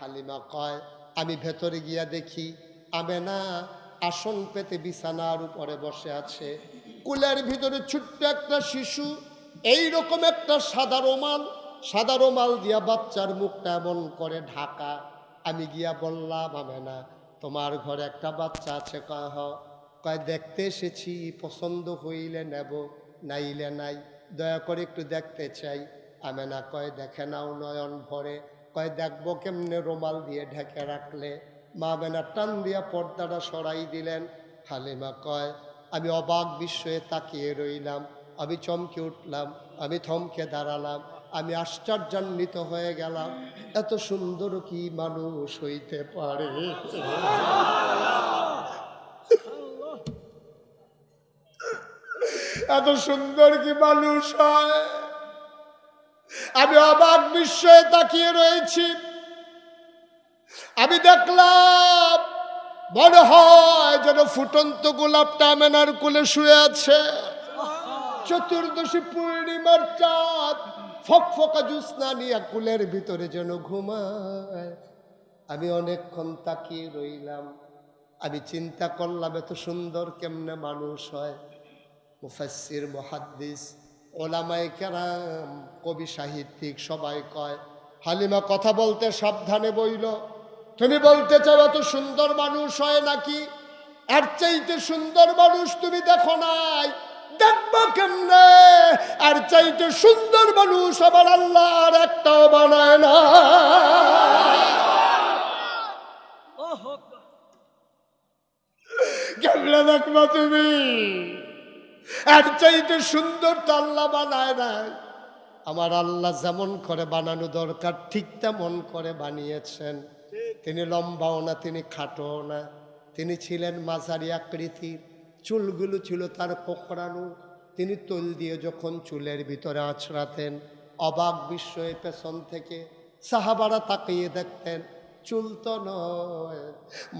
হালিমা কয়, আমি ভেতরে গিয়া দেখি আমেনা আসন পেতে বিছানার উপরে বসে আছে। কুলের ভিতরে ছোট্ট একটা শিশু এই রকম একটা সাদা রোমাল। সাদা রোমাল দিয়া বাচ্চার মুখটা এমন করে ঢাকা। আমি গিয়া বললাম, আমেনা, তোমার ঘরে একটা বাচ্চা আছে, কয় কয়, দেখতে এসেছি, পছন্দ হইলে নেব, নাইলে নাই। দয়া করে একটু দেখতে চাই। আমেনা কয়, দেখে নাও নয়ন ভরে। কয়, দেখব কেমনে রোমাল দিয়ে ঢেকে রাখলে। মা মেনা টান দিয়া পর্দাটা সরাই দিলেন। হালিমা কয়, আমি অবাক বিস্ময়ে তাকিয়ে রইলাম। আমি চমকে উঠলাম, আমি থমকে দাঁড়ালাম, আমি আশ্চর্যান্বিত হয়ে গেলাম। এত সুন্দর কি মানুষ হইতে পারে? এত সুন্দর কি মানুষ হয়? আমি অবাক বিস্ময়ে তাকিয়ে রয়েছি। আমি দেখলাম, মনে হয় যেন ফুটন্ত গোলাপটা আমেনার কুলে শুয়ে আছে। চতুর্দশী পূর্ণিমার চাঁদ ফকফকা জ্যোৎস্না নিয়ে কুলের ভিতরে যেন ঘুমায়। আমি অনেকক্ষণ তাকিয়ে রইলাম। আমি চিন্তা করলাম, এত সুন্দর কেমনে মানুষ হয়। মুফাসির মহাদ্দিস ওলামাই কেরাম কবি সাহিত্যিক সবাই কয় হালিমা কথা বলতে সাবধানে বইল। তুমি বলতে চাও এত সুন্দর মানুষ হয় নাকি? আর চাইতে সুন্দর মানুষ তুমি দেখো নাই। দেখব কেমনে? আর চাইতে সুন্দর মানুষ আবার আল্লাহ আর একটাও বানায় না। কেমনে দেখবা তুমি? এর চাইতে সুন্দর তো আল্লাহ বানায় নাই। আমার আল্লাহ যেমন করে বানানো দরকার, ঠিক তেমন করে বানিয়েছেন। তিনি লম্বাও না, তিনি খাটোও না। তিনি ছিলেন মাঝারি আকৃতির। চুলগুলো ছিল তার কোকড়ানো। তিনি তৈল দিয়ে যখন চুলের ভিতরে আছড়াতেন অবাক বিস্ময়ে পেছন থেকে সাহাবারা তাকিয়ে দেখতেন। চুল তো নয়।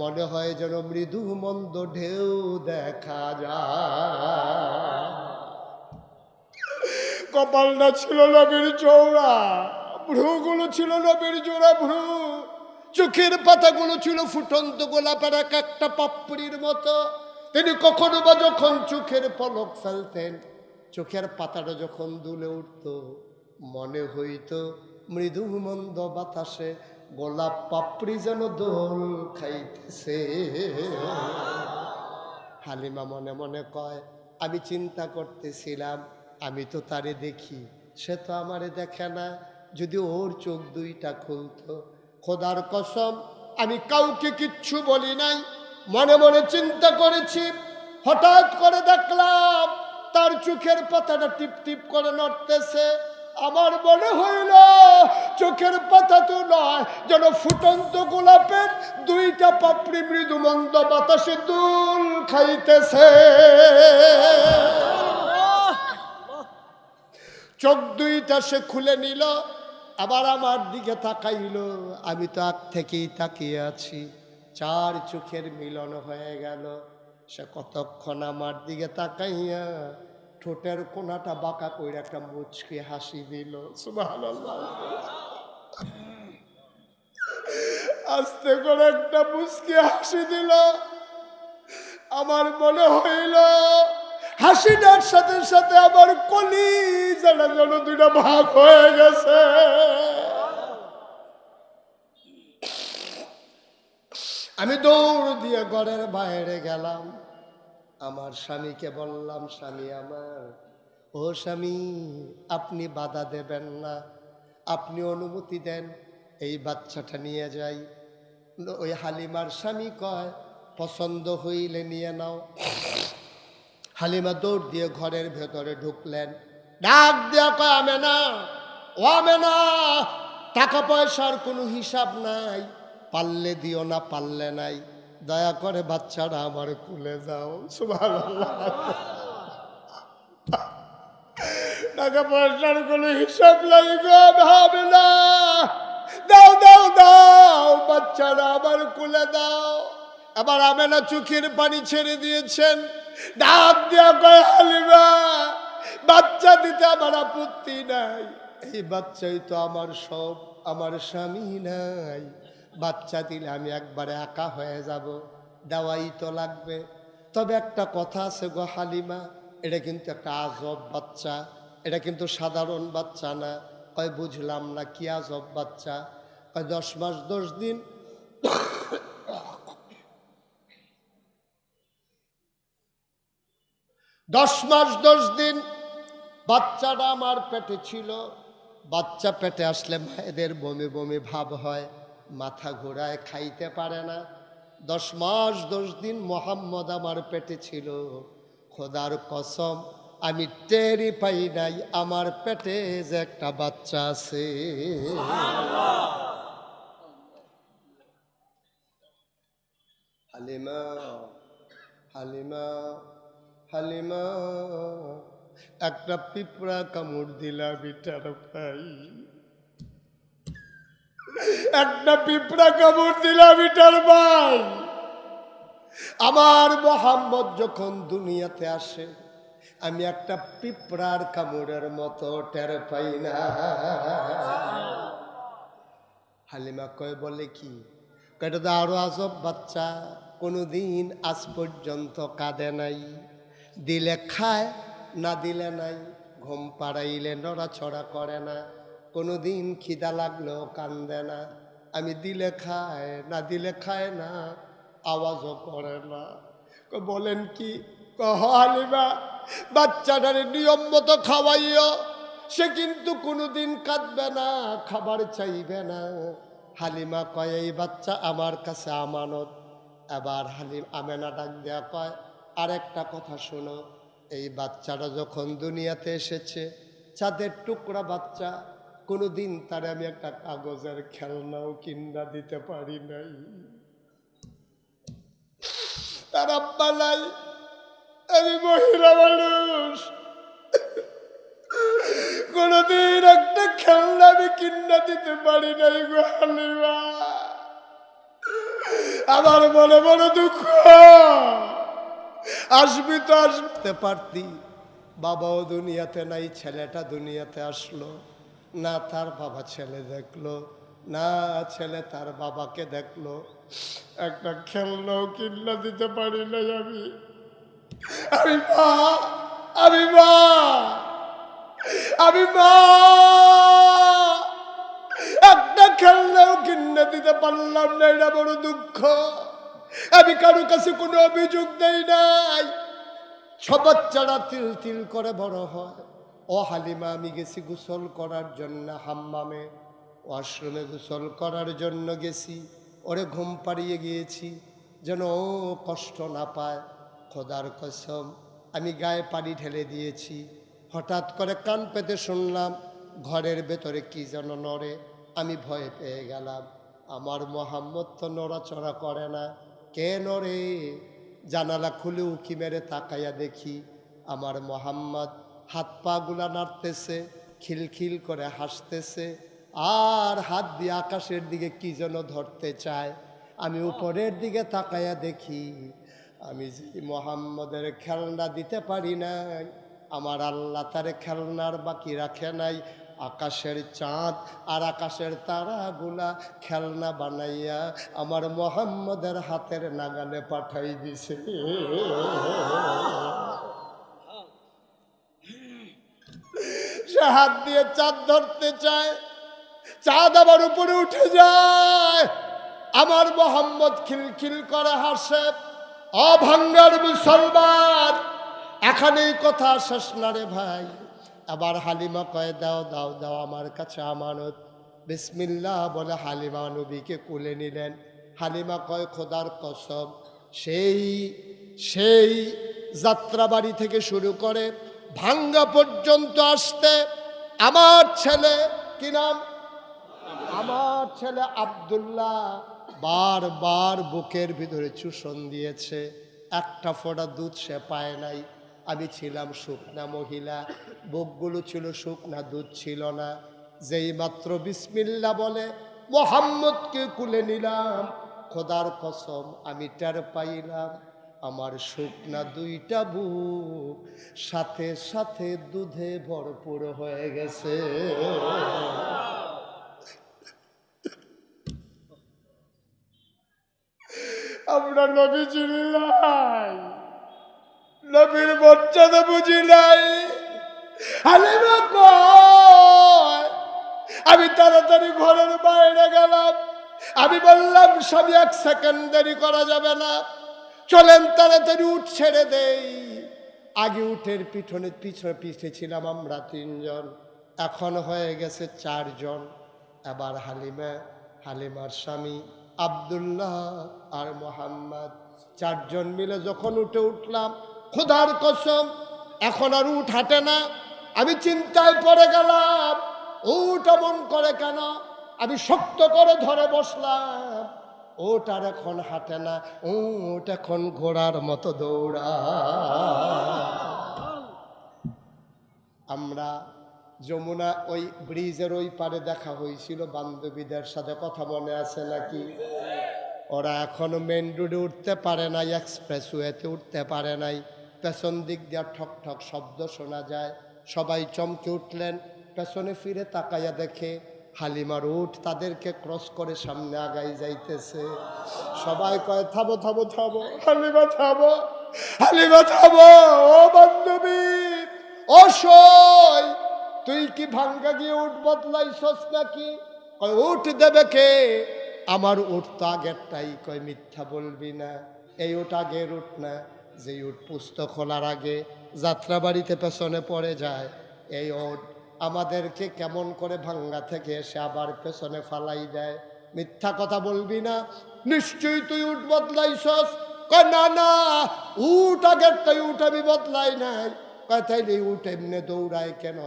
মনে হয় যেন মৃদু মন্দ ঢেউ দেখা যায়। কপালটা ছিল নবীর চৌড়া ভ্রুগুলো ছিল নবীর জোড়া ভ্রু। চোখের পাতাগুলো ছিল ফুটন্ত গোলাপের এক একটা পাপড়ির মতো। তিনি কখনো বা যখন চোখের পলক ফেলতেন, চোখের পাতাটা যখন দুলে উঠত, মনে হইত মৃদু মন্দ বাতাসে গোলাপ পাপড়ি যেন দোল খাইতেছে। হালিমা মনে মনে কয়, আমি চিন্তা করতেছিলাম, আমি তো তারে দেখি, সে তো আমারে দেখে না। যদি ওর চোখ দুইটা খুলতো, খোদার কসম, আমি কাউকে কিচ্ছু বলি নাই। মনে মনে চিন্তা করেছি, হঠাৎ করে দেখলাম, তার চোখের পাতাটা টিপ টিপ করে নড়তেছে। আমার মনে হইল, চোখের পাতা তো নয়, যেন ফুটন্ত গোলাপের দুইটা পাপড়ি মৃদু মন্দ বাতাসে দুল খাইতেছে। চোখ দুইটা সে খুলে নিল, আবার আমার দিকে তাকাইল, আমি তো আগ থেকেই তাকিয়ে আছি, চার চোখের মিলন হয়ে গেল, সে কতক্ষণ আমার দিকে তাকাইয়া ঠোঁটের কোনাটা বাঁকা করে একটা মুচকে হাসি দিল। আস্তে করে একটা মুচকে হাসি দিল। আমার মনে হইল, হাসিটার সাথে সাথে আমার কলি যেন যেন দুইটা ভাগ হয়ে গেছে। আমি দৌড় দিয়ে ঘরের বাইরে গেলাম। আমার স্বামীকে বললাম, স্বামী আমার, ও স্বামী, আপনি বাধা দেবেন না। আপনি অনুমতি দেন, এই বাচ্চাটা নিয়ে যাই। ওই হালিমার স্বামী কয়, পছন্দ হইলে নিয়ে নাও। হালিমা দৌড় দিয়ে ঘরের ভেতরে ঢুকলেন। ডাক দেয়া কয় আমে না ও আমে না টাকা পয়সার কোনো হিসাব নাই। পারলে দিও না, পারলে নাই। দয়া করে বাচ্চারা আমার কুলে যাও। সুবহানাল্লাহ। টাকা পয়সার কোনো হিসাব গো ভাবে না দাও দাও দাও, বাচ্চারা আমার কুলে দাও। আবার আমেনা চোখের পানি ছেড়ে দিয়েছেন। ডাক দেওয়া কয়, হালিমা, বাচ্চা দিতে আমার আপত্তি নাই। এই বাচ্চাই তো আমার সব, আমার স্বামী নাই। বাচ্চা দিলে আমি একবারে একা হয়ে যাব, দেওয়াই তো লাগবে। তবে একটা কথা আছে গো হালিমা, এটা কিন্তু একটা আজব বাচ্চা, এটা কিন্তু সাধারণ বাচ্চা না। কয়, বুঝলাম না কি আজব বাচ্চা। কয়, দশ মাস, দশ দিন। দশ মাস, দশ দিন বাচ্চাটা আমার পেটে ছিল। বাচ্চা পেটে আসলে মায়েদের বমি বমি ভাব হয়। মাথা ঘোরায় খাইতে পারে না। দশ মাস, দশ দিন মোহাম্মদ আমার পেটে ছিল। খোদার কসম, আমি টেরি পাই নাই, আমার পেটে যে একটা বাচ্চা আছে। হালিমা হালিমা হালিমা, একটা পিঁপড়া কামড় দিলা, বিটার ভাই। একটা পিঁপড়া কামড় দিলা বিটার ভাই আমার মোহাম্মদ যখন দুনিয়াতে আসে, আমি একটা পিঁপড়ার কামড়ের মতো টের পাই না। হালিমা কয়, বলে কি? কয়টা তো আরও আজব বাচ্চা, কোনোদিন আজ পর্যন্ত কাঁদে নাই। দিলে খায়, না দিলে নাই, ঘুম পাড়াইলে নড়াছড়া করে না। কোনোদিন খিদা লাগলেও কান্দে না। আমি দিলে খায় না, দিলে খায় না, আওয়াজও করে না। বলেন কি? কহ হালিমা, বাচ্চাটারে নিয়ম মতো খাওয়াইও। সে কিন্তু কোনোদিন কাঁদবে না, খাবার চাইবে না। হালিমা কয়, এই বাচ্চা আমার কাছে আমানত। এবার হালিম, আমেনা ডাক দেয়া কয়, আরেকটা কথা শোনো। এই বাচ্চাটা যখন দুনিয়াতে এসেছে চাঁদের টুকরা বাচ্চা কোনোদিন তারে আমি একটা কাগজের খেলনাও কিনা দিতে পারি নাই। তার আব্বা নাই, আমি মহিলা মানুষ। কোনদিন একটা খেলনা আমি কিনা দিতে পারি নাই গো হালিমা। আমার মনে বড় দুঃখ। আসবি তো আসতে পারতি, বাবাও দুনিয়াতে নাই, ছেলেটা দুনিয়াতে আসলো। না তার বাবা ছেলে দেখল, না ছেলে তার বাবাকে দেখল। একটা খেলনাও কিনা দিতে পারি না আমি। আমি মা আমি মা আমি মা। একটা খেলনাও কিনে দিতে পারলাম না এটা বড় দুঃখ। আমি কারও কাছে কোনো অভিযোগ দেই নাই। সব বাচ্চারা তিল তিল করে বড় হয়। ও হালিমা আমি গেছি গোসল করার জন্য, হাম্মামে ওয়াশরুমে গোসল করার জন্য গেছি। ওরে ঘুম পাড়িয়ে গিয়েছি, যেন ও কষ্ট না পায়, খোদার কসম, আমি গায়ে পানি ঢেলে দিয়েছি। হঠাৎ করে কান পেতে শুনলাম, ঘরের ভেতরে কি যেন নড়ে, আমি ভয় পেয়ে গেলাম। আমার মোহাম্মদ তো নড়াচড়া করে না, কে নড়ে? জানালা খুলে উকি মেরে তাকাইয়া দেখি, আমার মোহাম্মদ হাত পা গুলা নাড়তেছে, খিলখিল করে হাসতেছে, আর হাত দিয়ে আকাশের দিকে কি যেন ধরতে চায়। আমি উপরের দিকে তাকাইয়া দেখি, আমি যে মোহাম্মদের খেলনা দিতে পারি নাই, আমার আল্লাহ তারে খেলনার বাকি রাখে নাই, আকাশের চাঁদ আর আকাশের তারাগুলা খেলনা বানাইয়া আমার মোহাম্মদের হাতের নাগালে পাঠাই দিছে। সে হাত দিয়ে চাঁদ ধরতে চায়, চাঁদ আবার উপরে উঠে যায়। আমার মোহাম্মদ খিলখিল করে হাসে, অভাঙ্গার মুসলমান। এখানেই কথা শেষ না রে ভাই। আবার হালিমা কয়ে, দাও দাও দাও আমার কাছে আমানত। বিসমিল্লাহ বলে হালিমা নবীকে কুলে নিলেন। হালিমা কয়, খোদার কসম, সেই সেই যাত্রাবাড়ি থেকে শুরু করে ভাঙ্গা পর্যন্ত আসতে আমার ছেলে কি নাম? আমার ছেলে আব্দুল্লাহ বারবার বুকের ভিতরে চুষণ দিয়েছে। একটা ফোঁটা দুধ সে পায় নাই। আমি ছিলাম শুকনা মহিলা। বুকগুলো ছিল শুকনা, দুধ ছিল না। যেই মাত্র বিসমিল্লা বলে, মোহাম্মদকে কুলে নিলাম। খোদার কসম, আমি টের পাইলাম। আমার শুকনা দুইটা বুক সাথে সাথে দুধে ভরপুর হয়ে গেছে। আমরা নবী চিনি নবীর মর্যাদা বুঝি নাই। হালিমা আমি তাড়াতাড়ি ঘরের বাইরে গেলাম। আমি বললাম, স্বামী, এক সেকেন্ড দেরি করা যাবে না। চলেন তাড়াতাড়ি উঠ, ছেড়ে দেই। আগে উঠের পিছনে পিছনে পিছে ছিলাম আমরা তিনজন। এখন হয়ে গেছে চারজন। এবার হালিমা, হালিমার স্বামী আব্দুল্লাহ আর মোহাম্মদ। চারজন মিলে যখন উঠে উঠলাম, খোদার কসম, এখন আর উঠ হাঁটে না। আমি চিন্তায় পড়ে গেলাম, উঠ এমন করে কেন? আমি শক্ত করে ধরে বসলাম। ওট আর এখন হাঁটে না উঠ এখন ঘোড়ার মতো দৌড়া আমরা যমুনা ওই ব্রিজের ওই পারে দেখা হয়েছিল, বান্ধবীদের সাথে কথা মনে আছে নাকি? ওরা এখনও মেন রোডে উঠতে পারে নাই এক্সপ্রেস ওয়েতে উঠতে পারে নাই। পেছন দিক দিয়ে ঠক ঠক শব্দ শোনা যায়। সবাই চমকে উঠলেন, পেছনে ফিরে তাকাইয়া দেখে হালিমার উঠ তাদেরকে ক্রস করে সামনে আগাই যাইতেছে। সবাই কয় থাবো থাবো থামো, হালিমা থাবো হালিমা, থামো, ও বান্ধবী সই তুই কি ভাঙ্গা গিয়ে উঠ বদলাইছস নাকি? কয় উঠ দেবে কে? আমার উঠ তো আগেরটাই কয়, মিথ্যা বলবি না, এই উঠ আগের উঠ না যে উঠ পুস্তক খোলার আগে যাত্রাবাড়িতে পেছনে পড়ে যায়, এই ওট আমাদেরকে কেমন করে ভাঙ্গা থেকে সে আবার পেছনে ফালাই দেয়। মিথ্যা কথা বলবি না। নিশ্চয়ই তুই উঠ বদলাইছস। কয়, না না উঠ আগেরটাই উঠ আমি বদলাই নাই। কয়, তাইলে এই উঠ এমনি দৌড়ায় কেন?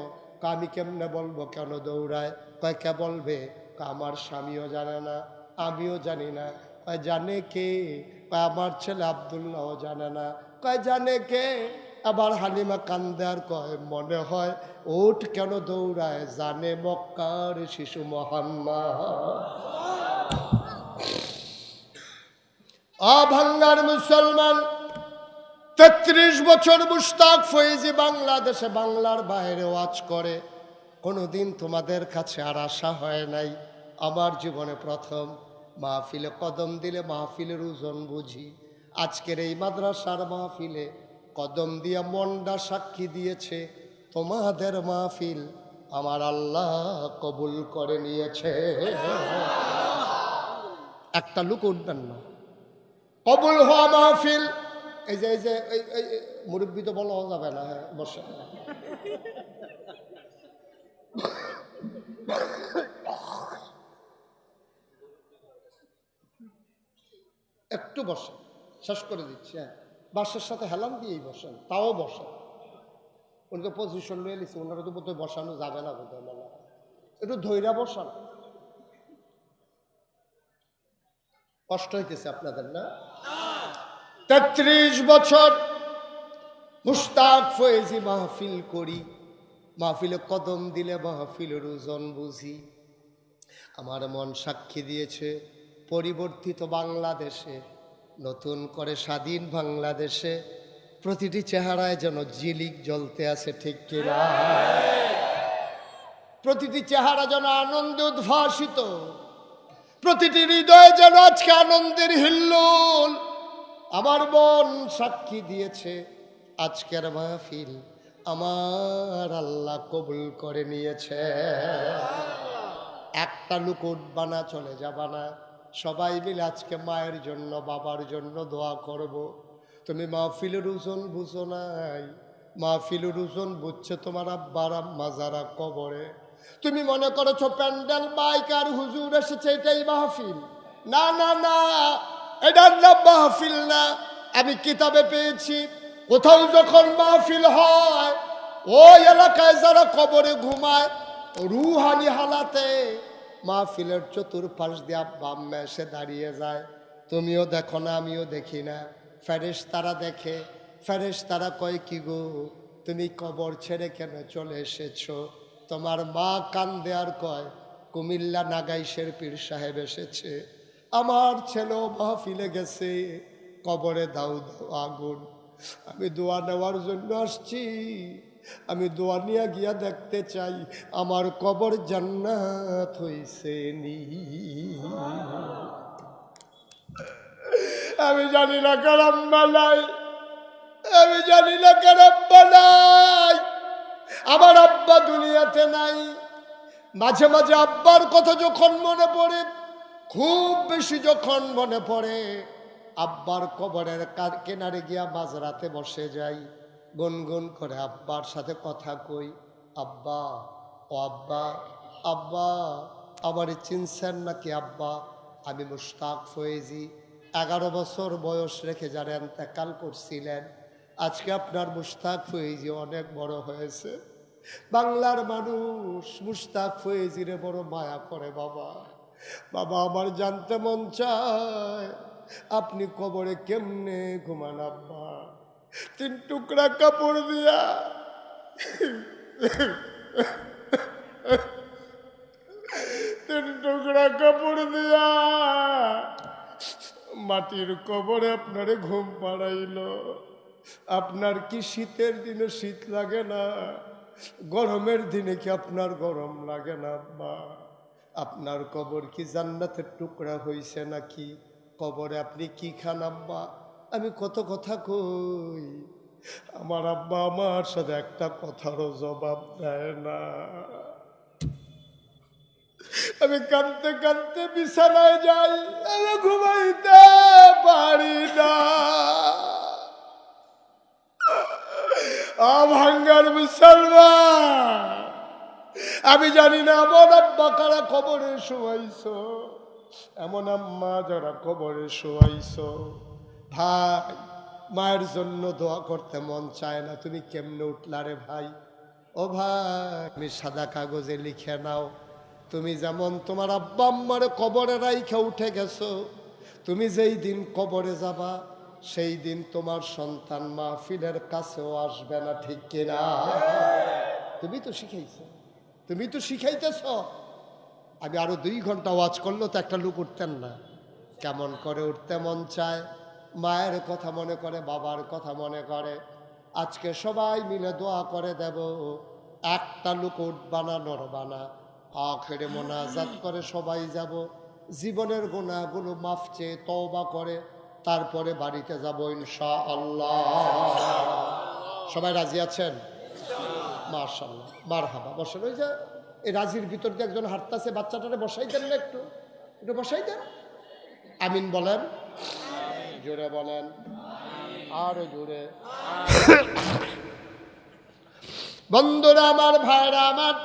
আমি কেমনে বলব কেন দৌড়ায়? কয়, কে বলবে? আমার স্বামীও জানে না, আমিও জানি না। কয়, জানে কে? আমার ছেলে আবদুল্লাহ জানে না। কয়, জানে কে? আবার হালিমা কান্দে আর কয়, মনে হয় ওট কেন দৌড়ায়, জানে মক্কার শিশু মহাম্মা অভাঙ্গার মুসলমান, তেত্রিশ বছর মুস্তাক ফয়েজি বাংলাদেশে বাংলার বাইরে ওয়াজ করে। কোনোদিন তোমাদের কাছে আর আশা হয় নাই, আমার জীবনে প্রথম। মাহফিলে কদম দিলে মাহফিলের ওজন বুঝি। আজকের এই মাদ্রাসার মাহফিলে কদম দিয়া মন্ডা সাক্ষী দিয়েছে, তোমাদের মাহফিল আমার আল্লাহ কবুল করে নিয়েছে। একটা লোক উঠবেন না। কবুল হওয়া মাহফিল, এই যে এই যে, এই মুরব্বী তো বলা যাবে না হ্যাঁ বসে। একটু বসে শেষ করে দিচ্ছি হ্যাঁ। বাসের সাথে হেলান দিয়েই বসেন, তাও বসেন। উনি তো পজিশন নিয়ে নিচ্ছে ওনারা তো বোধহয় বসানো যাবে না বোধহয় মনে হয়। একটু ধৈরা বসান। কষ্ট হইতেছে আপনাদের, না? তেত্রিশ বছর মুস্তাক ফয়েজি মাহফিল করি, মাহফিলে কদম দিলে মাহফিলের ওজন বুঝি। আমার মন সাক্ষী দিয়েছে, পরিবর্তিত বাংলাদেশে নতুন করে স্বাধীন বাংলাদেশে প্রতিটি চেহারায় যেন জিলিক জ্বলতে আছে, ঠিক কিনা? প্রতিটি চেহারা যেন আনন্দ উদ্ভাসিত। প্রতিটি হৃদয়ে যেন আজকে আনন্দের হিল্লোল। আমার মন সাক্ষী দিয়েছে, আজকের মাহফিল আমার আল্লাহ কবুল করে নিয়েছে। একটা লুক বানা, চলে যাবা না। সবাই মিলে আজকে মায়ের জন্য, বাবার জন্য দোয়া করব। তুমি মাহফিলের ওজন বুঝো নাই। মাহফিলের ওজন বুঝছে তোমার আব্বার আম্মা যারা কবরে। তুমি মনে করেছ প্যান্ডেল, বাইক আর হুজুর এসেছে, এটাই মাহফিল। না না না, এটার নাম মাহফিল না। আমি কিতাবে পেয়েছি, কোথাও যখন মাহফিল হয়, ওই এলাকায় যারা কবরে ঘুমায়, রুহানি হালাতে মাহফিলের চতুর্পাশ দিয়ে আব্বা আম্মা এসে দাঁড়িয়ে যায়। তুমিও দেখো না, আমিও দেখি না। ফ্যারেস তারা দেখে ফ্যারেস তারা কয়, কি গো, তুমি কবর ছেড়ে কেন চলে এসেছ? তোমার মা কান আর কয়, কুমিল্লা নাগাইশের পীর সাহেব এসেছে। আমার ছেলেও মাহফিলে গেছে। কবরে দাও দাও আগুন। আমি দোয়া নেওয়ার জন্য আসছি। আমি দোয়া গিয়া দেখতে চাই, আমার কবর জান্নাত হইছে নি। আমি জানি না কার আম্মা নাই আমি জানি না কার আব্বা নাই আমার আব্বা দুনিয়াতে নাই। মাঝে মাঝে আব্বার কথা যখন মনে পড়ে, খুব বেশি যখন মনে পড়ে, আব্বার কবরের কেনারে গিয়া মাঝরাতে বসে যাই। গুনগুন করে, আব্বার সাথে কথা কই, আব্বা, ও আব্বা আব্বা, আমার চিনছেন নাকি আব্বা? আমি মুশতাক ফয়েজি, এগারো বছর বয়স রেখে যারা এন্তেকাল করছিলেন, আজকে আপনার মুশতাক ফয়েজি অনেক বড় হয়েছে। বাংলার মানুষ মুশতাক ফয়েজিরে বড় মায়া করে, বাবা। বাবা, আমার জানতে মন চায়, আপনি কবরে কেমনে ঘুমান, আব্বা? তিন টুকরা কাপড় দিয়া। তিন টুকরা কাপড় দিয়া। মাটির কবরে আপনারে ঘুম পাড়াইল। আপনার কি শীতের দিনে শীত লাগে না? গরমের দিনে কি আপনার গরম লাগে না, আব্বা? আপনার কবর কি জান্নাতের টুকরা হইছে নাকি? কবরে আপনি কি খান, আব্বা? আমি কত কথা কই? আমার আব্বা আমার সাথে একটা কথারও জবাব দেয় না। আমি কাঁদতে কাঁদতে বিছানায় যাই, আমি ঘুমাইতে পারি না। ভাঙ্গার মুসলমান, আমি জানি না এমন আব্বা কারা কবরে শোয়াইছ, এমন আম্মা যারা কবরে শোয়াইছ। ভাই, মায়ের জন্য দোয়া করতে মন চায় না। তুমি কেমনে উঠলা রে ভাই? ও ভাই, তুমি সাদা কাগজে লিখে নাও। তুমি যেমন তোমার আব্বা আম্মারে কবরে রাইখে উঠে গেছো, তুমি যেই দিন কবরে যাবা, সেই দিন তোমার সন্তান মাহফিলের কাছেও আসবে না, ঠিক কিনা তুমি তো শিখাইছ। তুমি তো শিখাইতেছ। আমি আরও দুই ঘণ্টা ওয়াচ করল তো একটা লোক উঠতেন না। কেমন করে উঠতে মন চায়? মায়ের কথা মনে করে, বাবার কথা মনে করে। আজকে সবাই মিলে দোয়া করে দেব, একটা লোক উঠবানা নড়বানা আখেরে মোনাজাত করে সবাই যাব। জীবনের গোনাগুলো মাফ চেয়ে তওবা করে, তারপরে বাড়িতে যাব ইনশা আল্লাহ সবাই রাজি আছেন? মার্শাল্লাহ মার হাবা বসেন ওই যে, এই রাজির ভিতর দিয়ে একজন হাঁটতাছে, বাচ্চাটারে বসাই দেন না একটু। একটু বসাই দেন। আমিন বলেন। জোরে বলেন। আরও জোরে। বন্ধুরা, আমার ভাইরা, আমার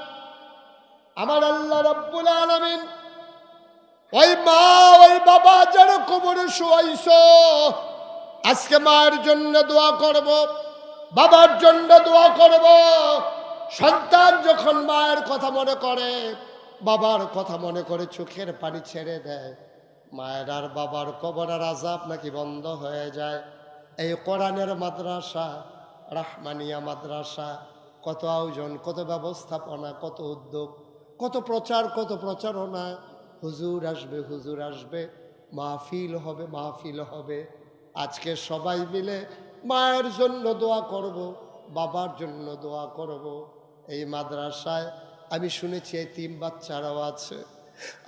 আমার আল্লাহ রব্বুল আলামিন ওই মা, ওই বাবা যেন কোমরে শোয়াইছ। আজকে মায়ের জন্য দোয়া করব, বাবার জন্য দোয়া করব। সন্তান যখন মায়ের কথা মনে করে, বাবার কথা মনে করে চোখের পানি ছেড়ে দেয়। মায়ের আর বাবার কবর আর আজাব নাকি বন্ধ হয়ে যায়। এই কোরআনের মাদ্রাসা, রাহমানিয়া মাদ্রাসা, কত আয়োজন, কত ব্যবস্থাপনা, কত উদ্যোগ, কত প্রচার, কত প্রচারণা। হুজুর আসবে হুজুর আসবে, মাহফিল হবে মাহফিল হবে। আজকে সবাই মিলে মায়ের জন্য দোয়া করব, বাবার জন্য দোয়া করব। এই মাদ্রাসায় আমি শুনেছি এই তিন বাচ্চারাও আছে।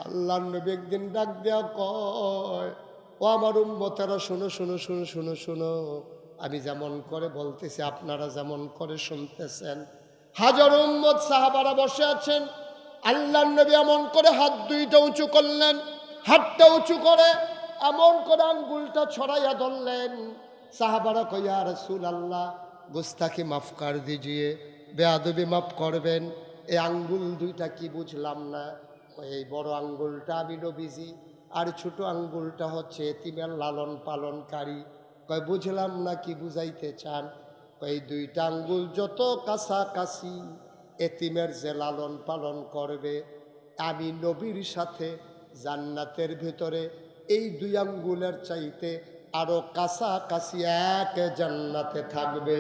আল্লাহ নবী একদিন ডাক দেওয়া কয়, ও আমার উম্মতেরা, শোনো শোনো শোনো শোনো শোনো। আমি যেমন করে বলতেছি, আপনারা যেমন করে শুনতেছেন। হাজার উম্মত সাহাবারা বসে আছেন। আল্লাহ নবী এমন করে হাত দুইটা উঁচু করলেন, হাতটা উঁচু করে এমন করে আঙ্গুলটা ছড়াইয়া ধরলেন। সাহাবারা কইয়া রসুল আল্লাহ গুস্তাকি মাফ কর দিজিয়ে, বেয়াদবি মাফ করবেন। এই আঙ্গুল দুইটা কি বুঝলাম না। এই বড় আঙ্গুলটা, আমি নবীজি। আর ছোট আঙ্গুলটা হচ্ছে এতিমের লালন পালনকারী। কয়, বুঝলাম না কি বুঝাইতে চান? এই দুইটা আঙ্গুল যত কাছাকাছি এতিমের যে লালন পালন করবে, আমি নবীর সাথে জান্নাতের ভিতরে এই দুই আঙ্গুলের চাইতে আরও কাছাকাছি এক জান্নাতে থাকবে।